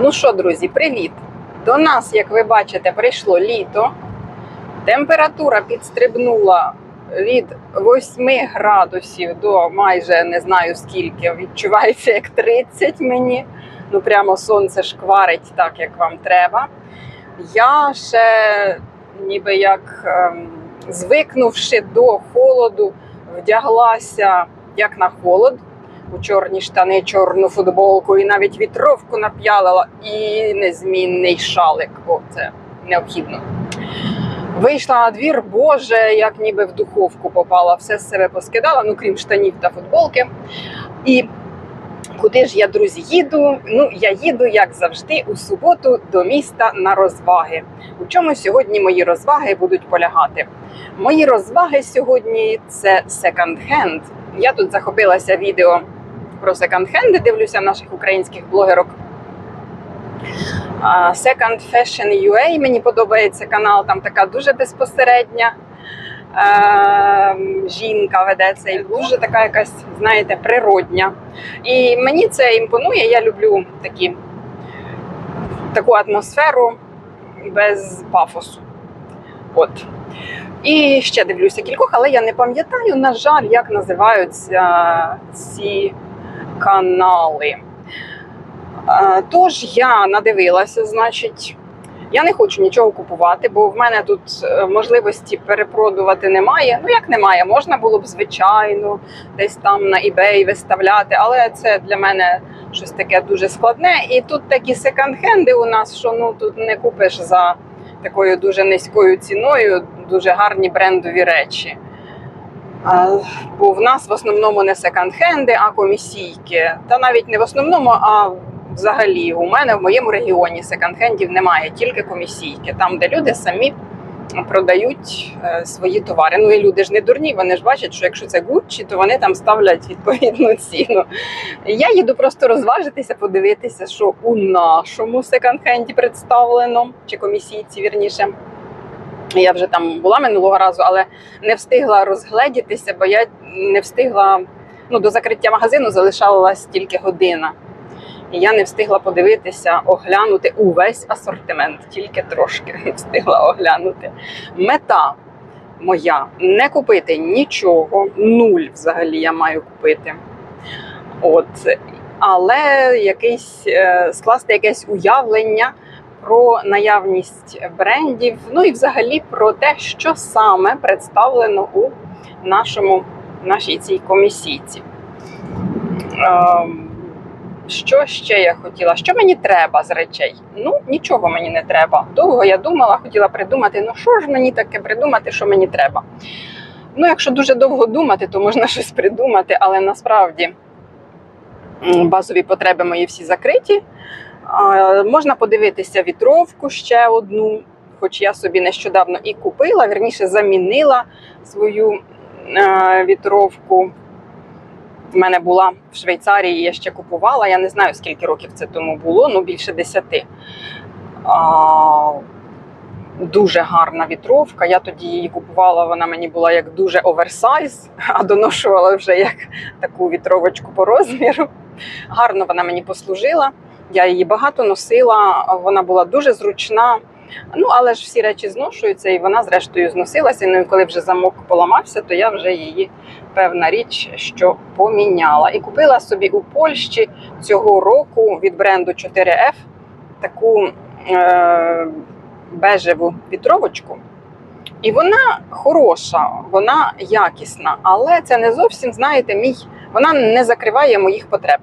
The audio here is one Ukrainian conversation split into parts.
Ну що, друзі, привіт! До нас, як ви бачите, прийшло літо. Температура підстрибнула від 8 градусів до майже не знаю скільки. Відчувається як 30 мені. Ну прямо сонце шкварить так, як вам треба. Я ще ніби як ем, звикнувши до холоду, вдяглася як на холод у чорні штани, чорну футболку і навіть вітровку нап'ялила і незмінний шалик, бо це необхідно. Вийшла на двір, боже, як ніби в духовку попала, все з себе поскидала, ну крім штанів та футболки. І куди ж я, друзі, їду? Ну, я їду, як завжди, у суботу до міста на розваги. У чому сьогодні мої розваги будуть полягати? Мої розваги сьогодні це секонд-хенд. Я тут захопилася відео про секонд-хенди, дивлюся наших українських блогерок. Second Fashion UA мені подобається канал, там така дуже безпосередня жінка веде цей, дуже така якась, знаєте, природня. І мені це імпонує. Я люблю такі, таку атмосферу без пафосу. От. І ще дивлюся кількох, але я не пам'ятаю, на жаль, як називаються ці канали. Е, Тож я надивилася, значить, я не хочу нічого купувати, бо в мене тут е, можливості перепродувати немає. Ну як немає, можна було б звичайно десь там на eBay виставляти, але це для мене щось таке дуже складне. І тут такі секонд-хенди у нас, що ну тут не купиш за такою дуже низькою ціною, дуже гарні брендові речі. Бо в нас в основному не секонд-хенди, а комісійки. Та навіть не в основному, а взагалі у мене в моєму регіоні секонд-хендів немає, тільки комісійки, там, де люди самі продають е, свої товари. Ну і люди ж не дурні, вони ж бачать, що якщо це Гуччі, то вони там ставлять відповідну ціну. Я їду просто розважитися, подивитися, що у нашому секонд-хенді представлено, чи комісійці вірніше. Я вже там була минулого разу, але не встигла розгледітися, бо я не встигла ну, до закриття магазину залишалась тільки година. І я не встигла подивитися, оглянути увесь асортимент, тільки трошки не встигла оглянути. Мета моя не купити нічого, нуль взагалі я маю купити. От. Але якийсь, е, скласти якесь уявлення про наявність брендів, ну і взагалі про те, що саме представлено у нашому, нашій цій комісійці. Ем, що ще я хотіла? Що мені треба з речей? Ну, нічого мені не треба. Довго я думала, хотіла придумати, ну що ж мені таке придумати, що мені треба. Ну, якщо дуже довго думати, то можна щось придумати, але насправді базові потреби мої всі закриті. Можна подивитися вітровку ще одну, хоч я собі нещодавно і купила, вірніше замінила свою е, вітровку. В мене була в Швейцарії, я ще купувала. Я не знаю, скільки років це тому було, ну більше десяти. Дуже гарна вітровка. Я тоді її купувала, вона мені була як дуже оверсайз, а доношувала вже як таку вітровочку по розміру. Гарно вона мені послужила. Я її багато носила, вона була дуже зручна. Ну, але ж всі речі зношуються, і вона, зрештою, зносилася. Ну і коли вже замок поламався, то я вже її певна річ, що поміняла. І купила собі у Польщі цього року від бренду 4F таку е- бежеву вітровочку. І вона хороша, вона якісна, але це не зовсім, знаєте, мій вона не закриває моїх потреб.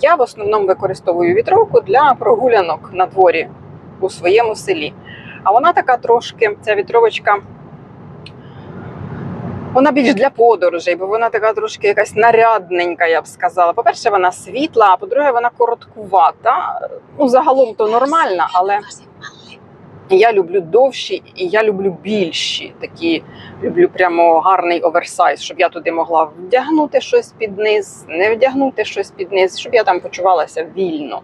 Я в основному використовую вітровку для прогулянок на дворі у своєму селі. А вона така трошки, ця вітровочка, вона більш для подорожей, бо вона така трошки якась нарядненька, я б сказала. По-перше, вона світла, а по-друге, вона короткувата. Ну, загалом то нормальна, але я люблю довші і я люблю більші. Такі люблю прямо гарний оверсайз, щоб я туди могла вдягнути щось під низ, не вдягнути щось під низ, щоб я там почувалася вільно.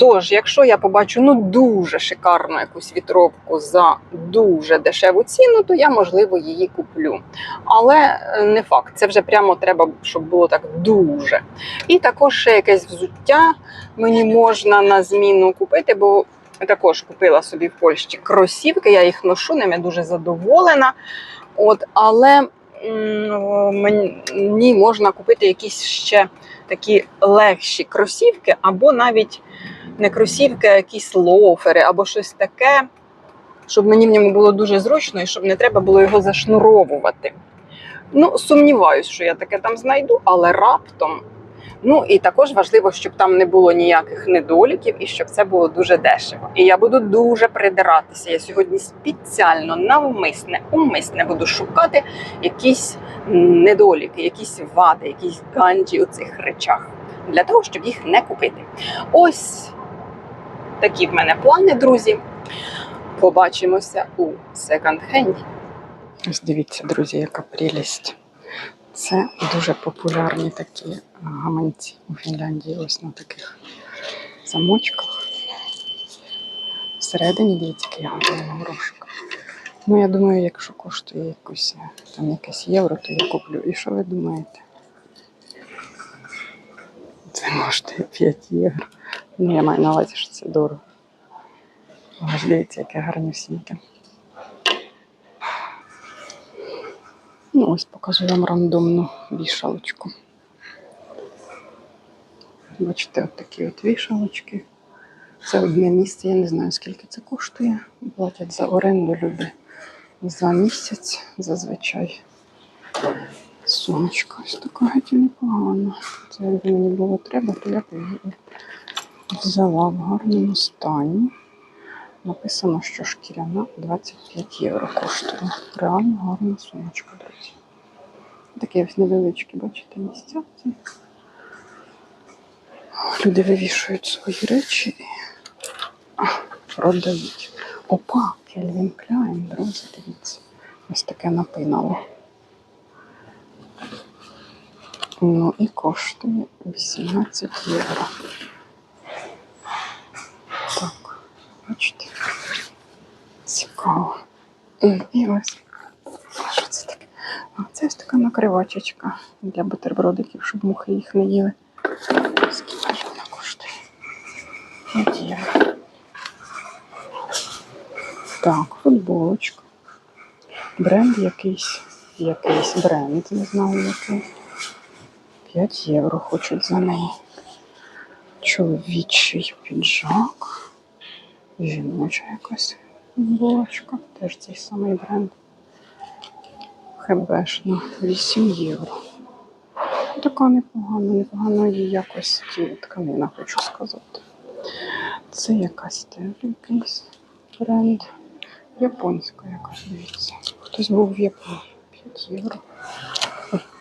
Тож, якщо я побачу ну дуже шикарну якусь вітровку за дуже дешеву ціну, то я можливо її куплю. Але е, не факт, це вже прямо треба, щоб було так дуже. І також ще якесь взуття мені можна на зміну купити, бо також купила собі в Польщі кросівки, я їх ношу, ними дуже задоволена. От, але мені можна купити якісь ще такі легші кросівки, або навіть не кросівки, а якісь лофери, або щось таке, щоб мені в ньому було дуже зручно і щоб не треба було його зашнуровувати. Ну, сумніваюсь, що я таке там знайду, але раптом. Ну і також важливо, щоб там не було ніяких недоліків і щоб це було дуже дешево. І я буду дуже придиратися. Я сьогодні спеціально навмисне, умисне буду шукати якісь недоліки, якісь вади, якісь ганджі у цих речах для того, щоб їх не купити. Ось такі в мене плани, друзі. Побачимося у секонд-хенді. Ось дивіться, друзі, яка прелість. Це дуже популярні такі гаманці у Фінляндії, ось на таких замочках. Всередині дивіться, який гарний горошок. Ну, я думаю, якщо коштує якусь там якесь євро, то я куплю. І що ви думаєте? Це коштує 5 євро. Ну, я маю на увазі, що це дорого. Але ж дивіться, яке гарнюсіньке. Ну, ось показую вам рандомну вішалочку. Бачите, от такі от вішалочки. Це одне місце, я не знаю, скільки це коштує. Платять за оренду люди за місяць зазвичай. Сумочка ось така геть непогана. Це якби мені було треба, то я її взяла в гарному стані. Написано, що шкіряна 25 євро коштує. Реально гарна сумочка, друзі. Такі ось невеличкі, бачите, місця. Люди вивішують свої речі і продають. Опа, Кельвін Кляйн, друзі, дивіться. Ось таке напинало. Ну і коштує 18 євро. Так, бачите. Цікаво. М, І ось. Що це таке? Це ось така накривачечка для бутербродиків, щоб мухи їх не їли. Скільки ж вона коштує? 5 євро. Футболочка. Бренд якийсь. Якийсь бренд, не знаю який. 5 євро хочуть за неї. Чоловічий піджак. Жіноча якась футболочка. Теж цей самий бренд. Хебешна 8 євро. Така непогана, непоганої якості тканина, хочу сказати. Це якась теж якийсь бренд. Японська якась, дивіться. Хтось був в Японії. 5 євро.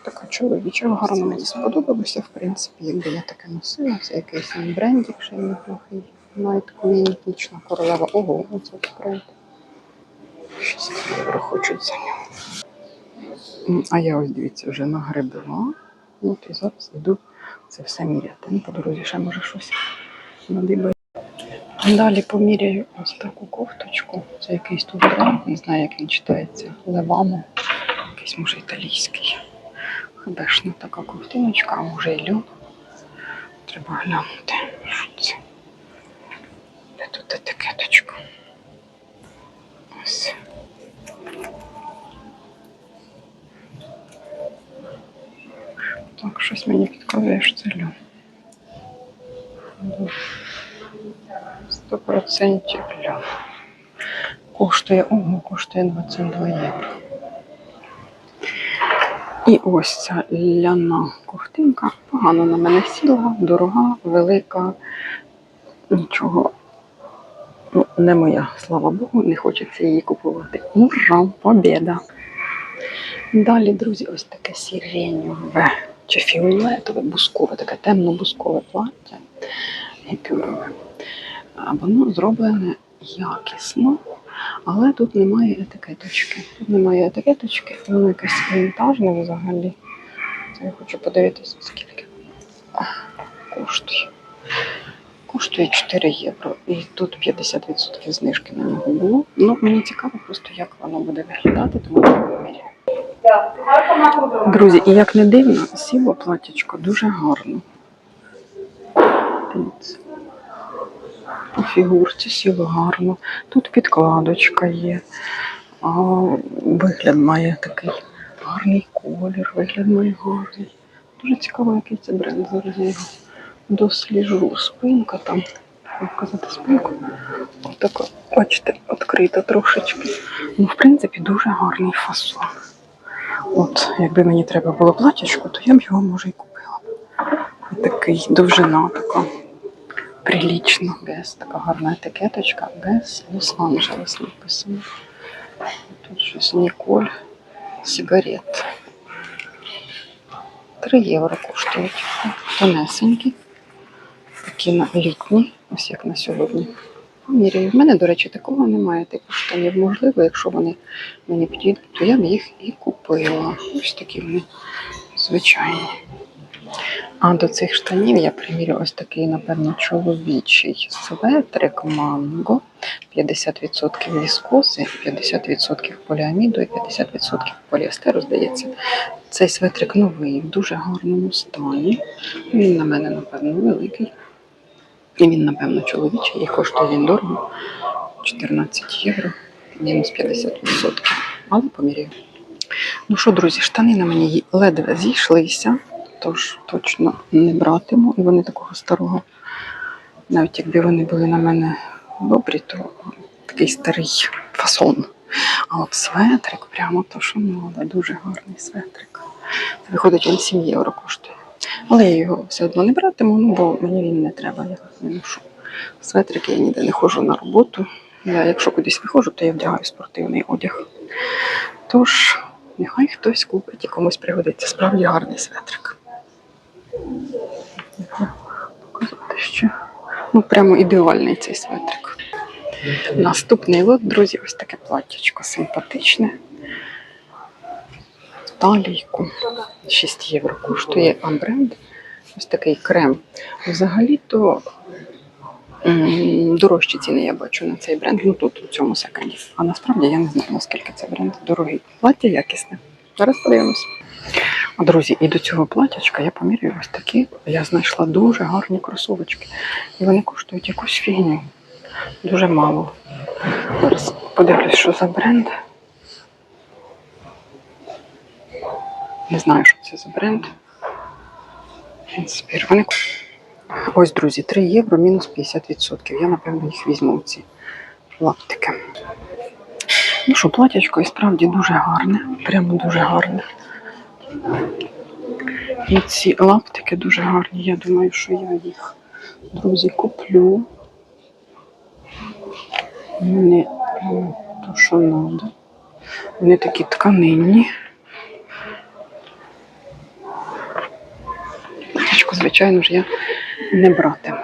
Така чоловіча, гарно мені сподобалося, в принципі, якби я таке носила. Це якийсь там брендик ще неплохий. Night Queen, нічна королева. Ого, оце бренд. 6 євро хочуть за нього. А я ось дивіться, вже нагребла. От і зараз йду це все міряти. Ну, по дорозі ще може щось надибаю. Далі поміряю ось таку кофточку. Це якийсь тут бренд, не знаю, як він читається. Левамо. Якийсь може італійський. Хебешна така ковтиночка, а може і льон. Треба глянути. Що це? Де тут етикеточка? Ось. Так, щось мені підказує, що це льон. Сто процентів льон. Коштує, ого, коштує 22 євро. І ось ця ляна ковтинка погано на мене сіла, дорога, велика, нічого. Ну, не моя, слава Богу, не хочеться її купувати. Ура, побіда! Далі, друзі, ось таке сіреньове чи фіолетове, бускове, таке темно-бускове плаття, гіпюрове. Воно зроблене якісно, але тут немає етикеточки. Тут немає етикеточки, воно якесь вінтажне взагалі. Я хочу подивитися, скільки коштує. Коштує 4 євро. І тут 50% знижки на нього було. Ну, мені цікаво просто, як воно буде виглядати, тому я поміряю. Друзі, і як не дивно, сіло платячко дуже гарно. Дивіться. По фігурці сіло гарно. Тут підкладочка є. А, вигляд має такий гарний колір, вигляд має гарний. Дуже цікаво, який це бренд. Зараз я його досліджу. Спинка там. Як казати, спинку. Отака, бачите, відкрита трошечки. Ну, в принципі, дуже гарний фасон. От, якби мені треба було платячко, то я б його може і купила. Такий довжина така прилічна, без така гарна етикеточка, без Лос-Анджелес написано. Тут щось Ніколь сигарет. 3 євро коштують. Тонесенькі. Такі на літні, ось як на сьогодні. Поміряю. В мене, до речі, такого немає. Типу штанів. Можливо, якщо вони мені підійдуть, то я б їх і купила. Ось такі вони звичайні. А до цих штанів я примірю ось такий, напевно, чоловічий светрик манго. 50% віскози, 50% поліаміду і 50% поліестеру, здається. Цей светрик новий, в дуже гарному стані. Він на мене, напевно, великий. І він, напевно, чоловічий, і коштує він дорого. 14 євро, мінус 50%. Але поміряю. Ну що, друзі, штани на мені ледве зійшлися, тож точно не братиму. І вони такого старого. Навіть якби вони були на мене добрі, то такий старий фасон. А от светрик, прямо то, що надо, дуже гарний светрик. Це виходить, він 7 євро коштує. Але я його все одно не братиму, ну бо мені він не треба, я не ношу. Светрики я ніде не ходжу на роботу. Я, якщо кудись виходжу, то я вдягаю спортивний одяг. Тож, нехай хтось купить і комусь пригодиться. Справді гарний светрик. Показати ще. Ну, прямо ідеальний цей светрик. Наступний лот, друзі, ось таке платтячко симпатичне. Талійку. 6 євро коштує Амбренд. Ось такий крем. Взагалі-то дорожчі ціни я бачу на цей бренд. Ну тут у цьому секонді. А насправді я не знаю, наскільки це бренд дорогий. Плаття якісне. Зараз подивимось. Друзі, і до цього платячка я поміряю ось такі. Я знайшла дуже гарні кросовочки. І вони коштують якусь фігню. Дуже мало. Зараз подивлюсь, що за бренд. Не знаю, що це за бренд. Вони... Ось, друзі, 3 євро мінус 50%. Я, напевно, їх візьму ці лаптики. Ну що, платячко і справді дуже гарне. Прямо дуже гарне. І ці лаптики дуже гарні. Я думаю, що я їх, друзі, куплю. Прямо то, що треба. Вони такі тканинні. Платячко, звичайно ж, я не братиму.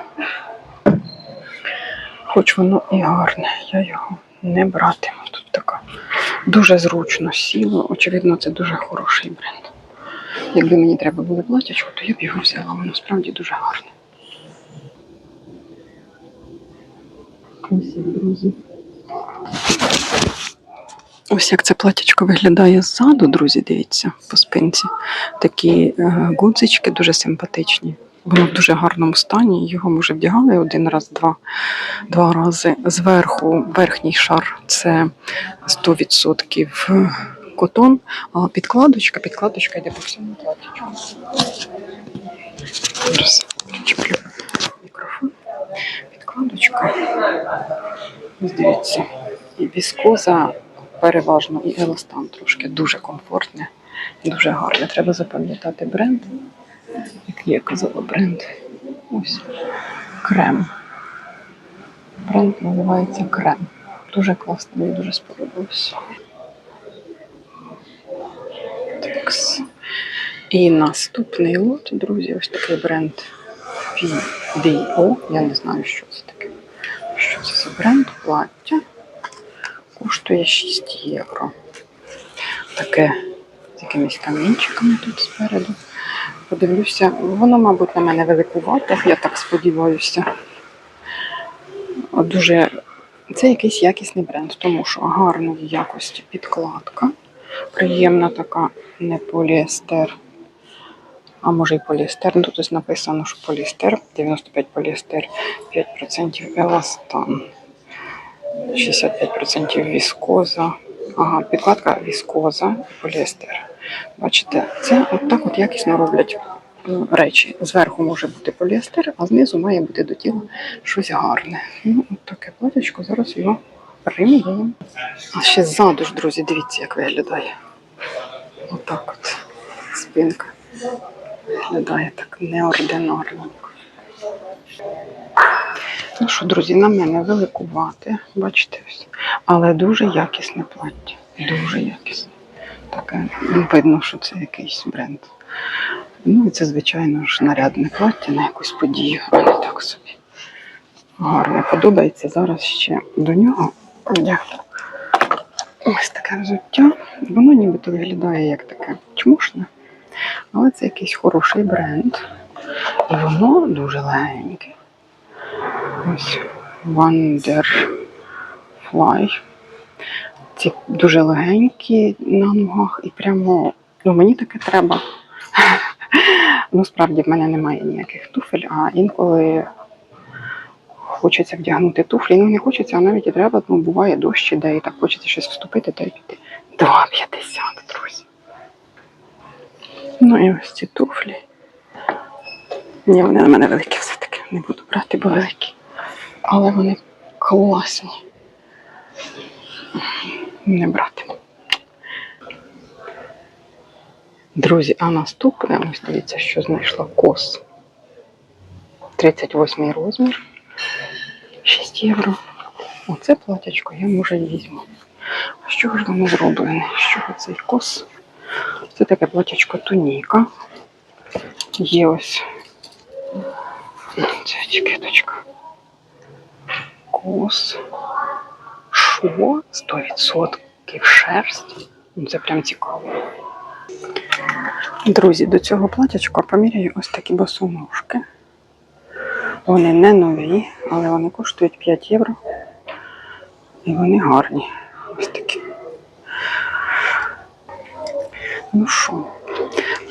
Хоч воно і гарне, я його не братиму. Тут така дуже зручно сіло. Очевидно, це дуже хороший бренд. Якби мені треба було платячко, то я б його взяла. Воно справді дуже гарне. Ось, друзі. Ось як це платячко виглядає ззаду, друзі, дивіться, по спинці. Такі е, гудзички дуже симпатичні. Воно в дуже гарному стані. Його ми вже вдягали один раз, два, два рази. Зверху верхній шар це 100% котон, підкладочка, підкладочка йде по всьому платячку. Зараз чіплю мікрофон. Підкладочка. Ось дивіться. І віскоза переважно, і еластан трошки дуже комфортне, дуже гарне. Треба запам'ятати бренд. Який я казала бренд. Ось крем. Бренд називається крем. Дуже класно, мені дуже сподобався. Такс. І наступний лот, друзі, ось такий бренд PDO. Я не знаю, що це таке. Що це за бренд? Плаття. Коштує 6 євро. Таке з якимись камінчиками тут спереду. Подивлюся, воно, мабуть, на мене великувате, я так сподіваюся. Дуже це якийсь якісний бренд, тому що гарної якості підкладка. Приємна така не поліестер. А може і поліестер. Ну, тут ось написано, що поліестер, 95 поліестер, 5% еластан, 65% віскоза. Ага, підкладка віскоза і поліестер. Бачите, це от так от якісно роблять речі. Зверху може бути поліестер, а знизу має бути до тіла щось гарне. Ну, от таке платячко, зараз його приміряємо. А ще ззаду ж, друзі, дивіться, як виглядає. Отак от спинка. Виглядає так неординарно. Ну що, друзі, на мене великувати, бачите ось. Але дуже якісне плаття. Дуже якісне. Таке видно, що це якийсь бренд. Ну і це, звичайно ж, нарядне плаття на якусь подію, а не так собі. Гарне. Подобається зараз ще до нього. Ось таке взуття. Воно нібито виглядає як таке чмушне. Але це якийсь хороший бренд. І воно дуже легеньке. Ось Wonderfly. Ці дуже легенькі на ногах і прямо, ну мені таке треба. Ну, справді в мене немає ніяких туфель, а інколи хочеться вдягнути туфлі. Ну, не хочеться, а навіть і треба, ну, буває дощ іде, і так хочеться щось вступити та й піти. 2,50, друзі. Ну і ось ці туфлі. Ні, вони на мене великі все-таки. Не буду брати, бо великі. Але вони класні. Не братиму. Друзі, а наступне, ось дивіться, що знайшла кос. 38 розмір. 6 євро. Оце платячко я може візьму. А з ж воно зроблене? З чого цей кос? Це таке платячко туніка. Є ось ця етикеточка. Кос. Шо? 100% шерсть. Ну, Це прям цікаво. Друзі, до цього платячка поміряю ось такі босоножки. Вони не нові, але вони коштують 5 євро. І вони гарні. Ось такі. Ну що,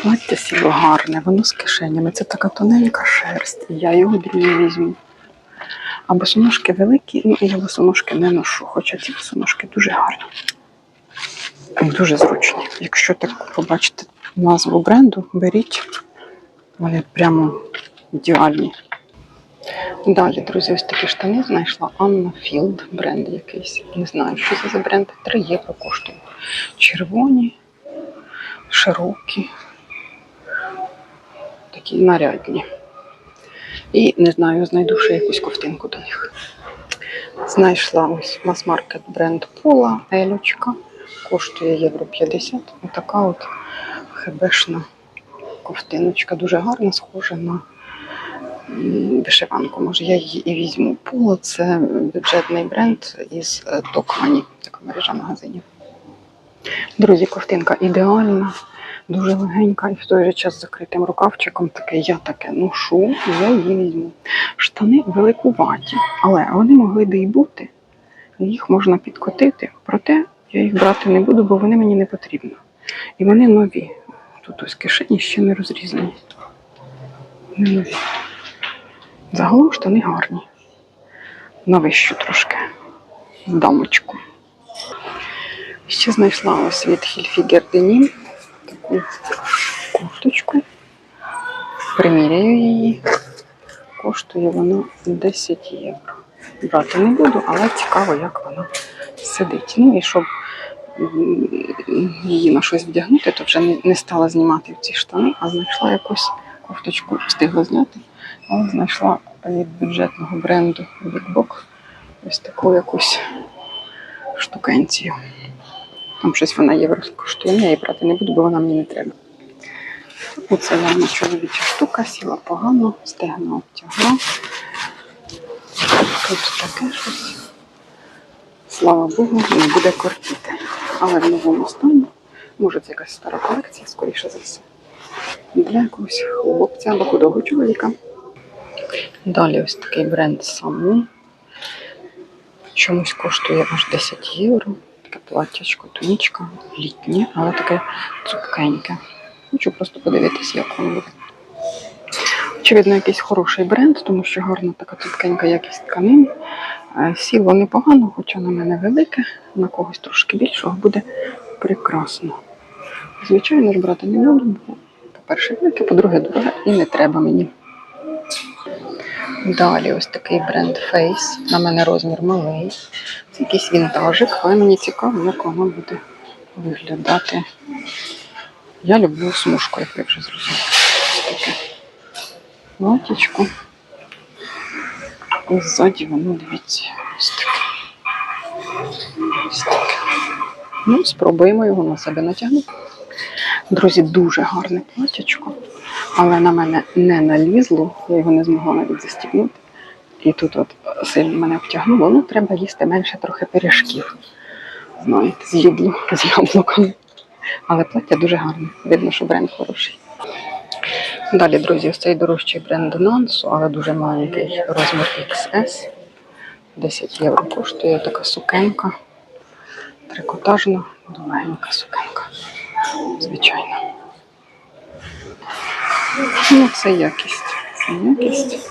плаття сіло гарне, воно з кишенями. Це така тоненька шерсть, і я його дві візьму. А босоножки великі, ну я босоножки не ношу, хоча ці босоножки дуже гарні. Дуже зручні. Якщо так побачите назву бренду, беріть. Вони прямо ідеальні. Далі, друзі, ось такі штани знайшла Анна Філд, бренд якийсь. Не знаю, що це за бренд. 3 євро коштують. Червоні, широкі, такі нарядні. І не знаю, знайду ще якусь ковтинку до них. Знайшла ось мас-маркет бренд Пола, Елючка. Коштує євро 50. Отака от хебешна ковтиночка. Дуже гарна, схожа на вишиванку. Може, я її і візьму. Поло це бюджетний бренд із е, Токмані, така мережа магазинів. Друзі, ковтинка ідеальна, дуже легенька і в той же час закритим рукавчиком таке, я таке ношу, я її візьму. Штани великуваті, але вони могли би і бути. Їх можна підкотити, проте я їх брати не буду, бо вони мені не потрібні. І вони нові. Тут ось кишені ще не розрізані. Вони нові. Загалом штани гарні. На вищу трошки. Дамочку. Ще знайшла ось від Хільфігер Денім таку курточку. Приміряю її. Коштує вона 10 євро. Брати не буду, але цікаво, як вона сидить. Ну і щоб її на щось вдягнути, то вже не, не стала знімати ці штани, а знайшла якусь кофточку, встигла зняти. Але знайшла від бюджетного бренду Вікбок ось таку якусь штукенцію. Там щось вона євро коштує, я її брати не буду, бо вона мені не треба. Оце явно чоловіча штука, сіла погано, стегна обтягла. Тут таке щось. Слава Богу, не буде кортіти. Але в новому стані, може це якась стара колекція, скоріше за все. Для якогось хлопця або худого чоловіка. Далі ось такий бренд Саму. чомусь коштує аж 10 євро. Таке платтячко, тунічка, літнє, але таке цупкеньке. Хочу просто подивитися, як воно буде. Очевидно, якийсь хороший бренд, тому що гарна така цупкенька якість тканин. Е, Сіло непогано, хоча на мене велике, на когось трошки більшого буде прекрасно. Звичайно ж, брати не буду, бо, по-перше, велике, по-друге, дороге і не треба мені. Далі ось такий бренд Face. На мене розмір малий. Це якийсь вінтажик, але мені цікаво, як воно буде виглядати. Я люблю смужку, як ви вже зрозуміли. Таке платічко. І ззаді воно, дивіться, ось таке. Ось таке. Ну, спробуємо його на себе натягнути. Друзі, дуже гарне платячко, але на мене не налізло, я його не змогла навіть застібнути. І тут от сильно мене обтягнуло. Ну, треба їсти менше трохи пиріжків. Знаєте, з їдлу, з яблуками. Але плаття дуже гарне. Видно, що бренд хороший. Далі, друзі, ось цей дорожчий бренд Нансу, але дуже маленький розмір XS. 10 євро коштує така сукенка. Трикотажна, довгенька сукенка. Звичайно. Ну, це якість. Це якість.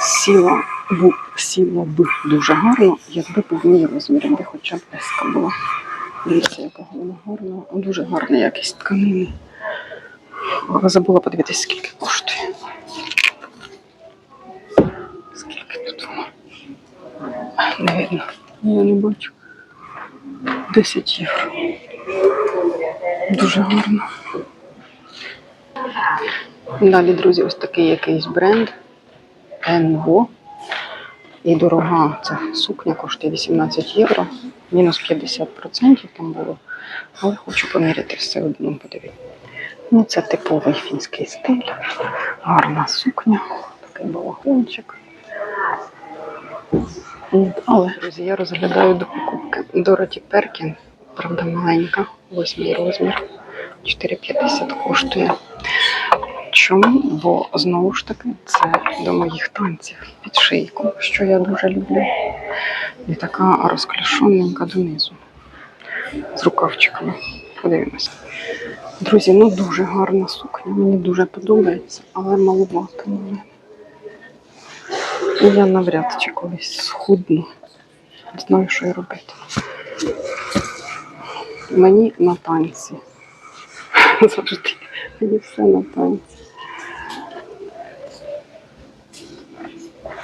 Сіла б, сіла б дуже гарно, якби був мій розмір, якби хоча б еска була. Дивіться, яка вона гарна. Дуже гарна якість тканини. Забула подивитися, скільки коштує. Скільки тут воно? Не видно. Я не бачу. 10 євро. Дуже гарно. Далі, друзі, ось такий якийсь бренд. Енго. І дорога ця сукня коштує 18 євро. Мінус 50% там було. Але хочу поміряти все одно, подивіться. Ну, це типовий фінський стиль. Гарна сукня, такий балахончик. Але, друзі, я розглядаю до покупки Дороті Перкін, правда, маленька, восьмий розмір, 4,50 коштує. Чому? Бо знову ж таки це до моїх танців під шийку, що я дуже люблю. І така розклішоненька донизу з рукавчиками. Подивимося. Друзі, ну дуже гарна сукня, мені дуже подобається, але малувато на мене. Я навряд чи колись схудну. Знаю, що й робити. Мені на танці. Завжди. Мені все на танці.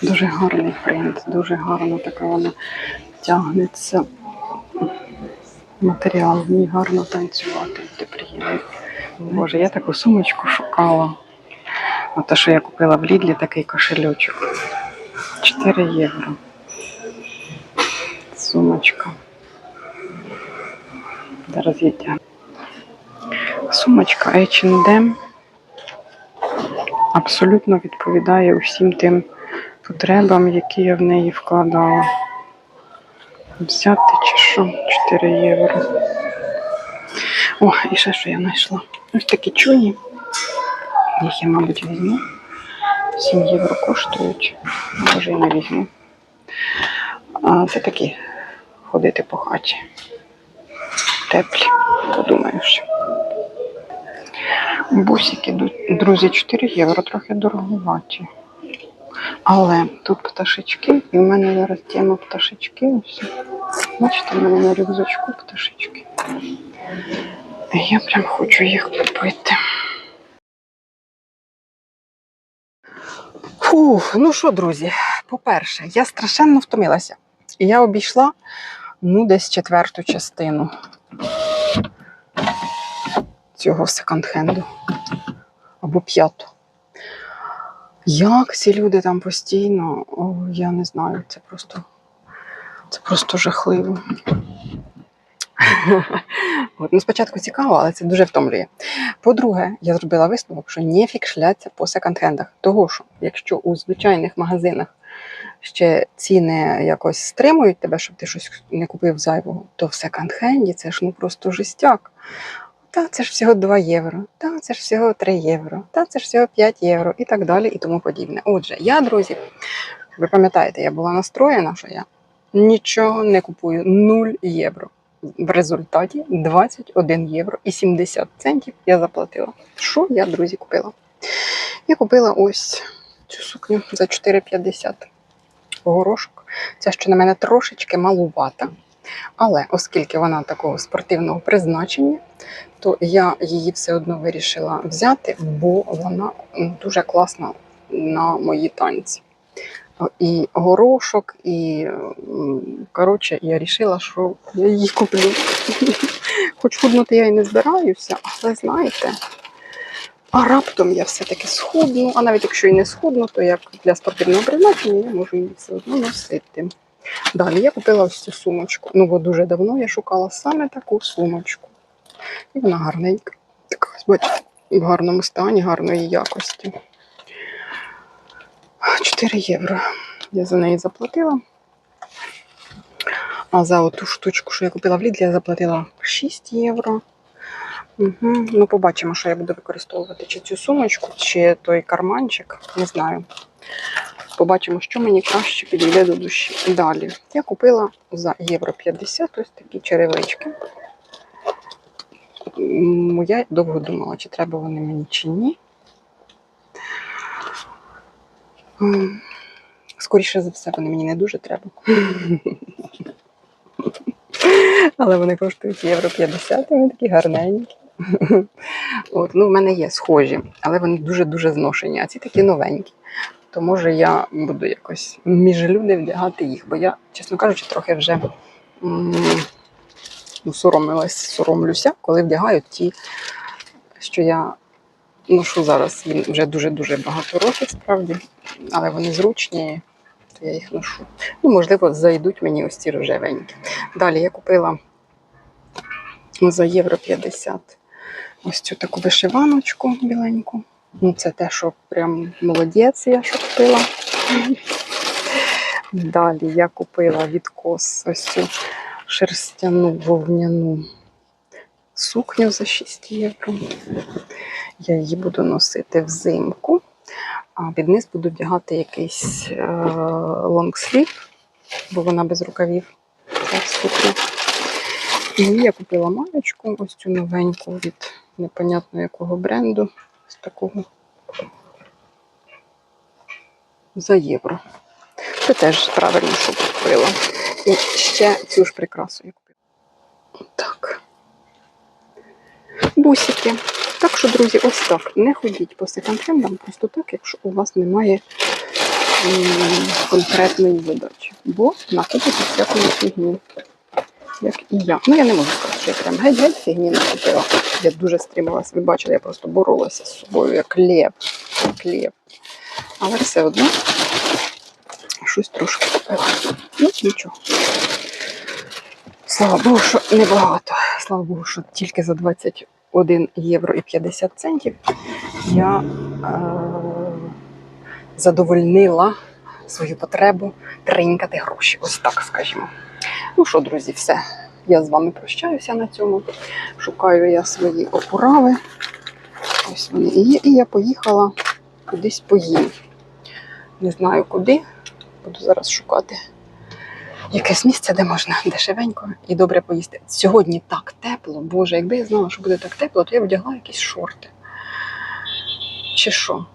Дуже гарний принт, дуже гарно така вона тягнеться. Матеріал, мені гарно танцювати, буде приємно. Боже, я таку сумочку шукала. Оте, що я купила в Лідлі такий кошельочок. 4 євро. Сумочка. Зараз я. Сумочка H&M абсолютно відповідає усім тим потребам, які я в неї вкладала. Взяти чи що? 4 євро. О, і ще що я знайшла. Ось такі чуні. Їх я, мабуть, візьму. 7 євро коштують. Може, і не візьму. А це такі ходити по хаті. Теплі, подумаю, що. Бусики, друзі, 4 євро, трохи дороговаті. Але тут пташечки, і в мене зараз тема пташечки. Ось. Бачите, в мене на рюкзачку пташечки. Я прям хочу їх купити. Фух, ну що, друзі, по-перше, я страшенно втомилася. І я обійшла ну, десь четверту частину цього секонд-хенду. Або п'яту. Як ці люди там постійно, о, я не знаю, це просто, це просто жахливо. От, ну, спочатку цікаво, але це дуже втомлює. По-друге, я зробила висновок, що нефік шляться по секонд-хендах. Того що, якщо у звичайних магазинах ще ціни якось стримують тебе, щоб ти щось не купив зайвого, то в секонд-хенді це ж ну просто жестяк. Та це ж всього 2 євро, та це ж всього 3 євро, та це ж всього 5 євро і так далі, і тому подібне. Отже, я, друзі, ви пам'ятаєте, я була настроєна, що я нічого не купую. 0 євро. В результаті 21 євро і 70 центів я заплатила. Що я, друзі, купила? Я купила ось цю сукню за 4,50 горошок. Ця, що на мене трошечки малувата. Але оскільки вона такого спортивного призначення, то я її все одно вирішила взяти, бо вона дуже класна на мої танці. І горошок, і коротше, я вирішила, що я її куплю. Хоч худнути я і не збираюся, але знаєте, а раптом я все-таки схудну, а навіть якщо і не схудну, то як для спортивного призначення я можу її все одно носити. Далі я купила ось цю сумочку. Ну, бо дуже давно я шукала саме таку сумочку. І вона гарненька. Така, бачите, в гарному стані, гарної якості. 4 євро. Я за неї заплатила. А за оту штучку, що я купила в Лідлі, я заплатила 6 євро. Угу. Ну, побачимо, що я буду використовувати чи цю сумочку, чи той карманчик. Не знаю. Побачимо, що мені краще підійде до душі. Далі я купила за євро 50 ось такі черевички. Я довго думала, чи треба вони мені чи ні. Скоріше за все, вони мені не дуже треба. Але вони коштують євро 50, вони такі гарненькі. От, ну, в мене є схожі, але вони дуже-дуже зношені, а ці такі новенькі. То може я буду якось між люди вдягати їх, бо я, чесно кажучи, трохи вже ну, соромилась, соромлюся, коли вдягаю ті, що я ношу зараз. Їм вже дуже-дуже багато років, справді, але вони зручні, то я їх ношу. Ну, можливо, зайдуть мені ось ці рожевенькі. Далі я купила за євро 50 ось цю таку вишиваночку біленьку. Ну, це те, що прям молодець, я що купила. Далі я купила від кос ось цю шерстяну вовняну сукню за 6 євро. Я її буду носити взимку, а під низ буду вдягати якийсь е- бо вона без рукавів. І я купила маєчку, ось цю новеньку від непонятно якого бренду. З такого за євро. Це теж правильно, що купила. І ще цю ж прикрасу я купила. Так. Бусики. Так що, друзі, ось так. Не ходіть по секонд-хендам просто так, якщо у вас немає конкретної задачі. Бо накупите всякої фігні. Як і я. Ну, я не можу сказати, що я прям геть-геть фігні накупила. Я дуже стрималась. Ви бачили, я просто боролася з собою, як лев. Як лев. Але все одно щось трошки купила. Ну, нічого. Слава Богу, що небагато. Слава Богу, що тільки за 21 євро і 50 центів я е- задовольнила свою потребу тринькати гроші. Ось так скажімо. Ну що, друзі, все. Я з вами прощаюся на цьому. Шукаю я свої опурави. Ось вони. І я поїхала кудись поїм. Не знаю куди. Буду зараз шукати якесь місце, де можна дешевенько і добре поїсти. Сьогодні так тепло, Боже, якби я знала, що буде так тепло, то я б вдягла якісь шорти. Чи що?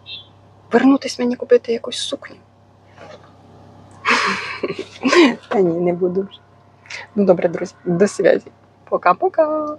Вернутись мені купити якусь сукню? Та ні, не буду. Ну добре, друзі, до зв'язі. Пока-пока.